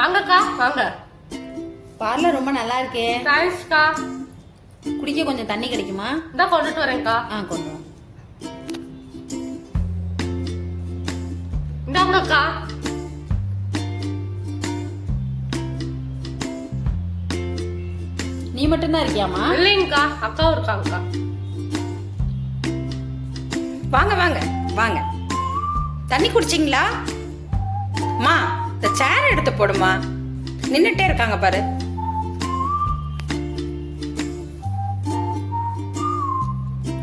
வாங்கக்கா. வாங்க. பார்லர் ரொம்ப நல்லா இருக்கே. தேங்க்ஸ்க்கா குடிக்க கொஞ்சம் தண்ணி கிடைக்குமா? இந்தா கொண்டுட்டு வரேன்க்கா. ஆ கொண்டு வா. இந்தாங்கக்கா நீ மட்டும்தான் இருக்கியாமா இல்லைங்கக்கா. அக்காவும் இருக்காங்கக்கா. வாங்க வாங்க வாங்க. தண்ணி குடிச்சிங்களா? மா இந்த சேர் எடுத்து போடுமா? நின்னுட்டே இருக்காங்க பாரு.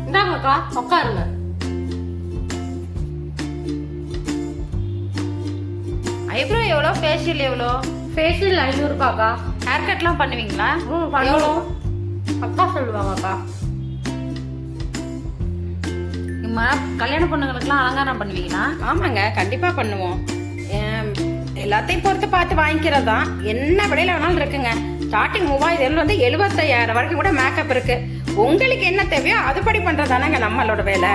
இந்தாங்கக்கா உட்காருங்க ஐப்ரோ எவ்வளோ? ஃபேஷியல் எவ்வளோ? ஃபேஷியல் ஐநூறுபாக்கா ஹேர் கட்லாம் பண்ணுவீங்களா? ம் பண்ணுவோம். அக்கா சொல்லுவாங்கக்கா. இம்மா கல்யாண பொண்ணுங்களுக்குலாம் அலங்காரம் பண்ணுவீங்களா? ஆமாங்க கண்டிப்பா பண்ணுவோம். ஏம், எல்லாத்தையும் பொறுத்து பார்த்து வாங்கிக்கிறது? தான் என்ன விலையில வேணாலும் இருக்குங்க. ஸ்டார்டிங் மூவாயிரம் வந்து எழுபத்தையாயிரம் வரைக்கும் கூட மேக்கப் இருக்கு. உங்களுக்கு என்ன தேவையோ அதுபடி பண்றதானங்க நம்மளோட வேலை.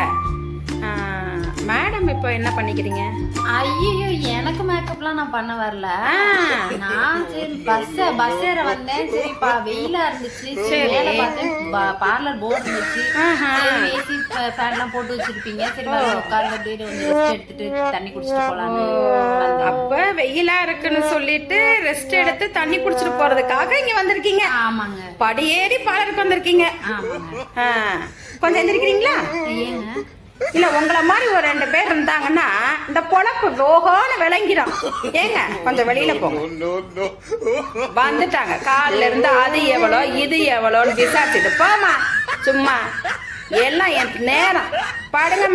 மேடம் இப்போ என்ன பண்ணிக்கிறீங்க? ஐயோ எனக்கு மேக்கப்லாம் நான் பண்ண வரல. நான் சரி பஸ் பஸ் ஏற வந்தேன். சரிப்பா வெயிலா இருந்துச்சு. சரி சரி. வேலை பார்த்தேன் பார்லர் போர்டு இருந்துச்சு. ஆஹா. ஏசி ஃபேன்லாம் போட்டு வச்சிருப்பீங்க. சரி உட்கார்ந்து அப்படியே வந்து ரெஸ்ட் எடுத்துட்டு தண்ணி குடிச்சிட்டு வந்தேன். அப்ப வெயிலா இருக்குன்னு சொல்லிட்டு ரெஸ்ட் எடுத்து தண்ணி குடிச்சிட்டு போறதுக்காக இங்க வந்திருக்கீங்க. ஆமாங்க. படியேறி பாலருக்கு வந்திருக்கீங்க. ஆமாங்க. கொஞ்சம் எந்திரிக்கிறீங்களா? ஏங்க இல்ல உங்கள மாதிரி ஒரு ரெண்டு பேர் இருந்தாங்கன்னா இந்த பொழப்பு ரோகோன்னு விளங்கிடும். ஏங்க கொஞ்சம் வெளியில போங்க. வந்துட்டாங்க. காலில இருந்து அது எவ்வளோ இது எவ்வளோன்னு விசாரிச்சுட்டு போமா சும்மா. எல்லாம் என் நேரம். படுங்க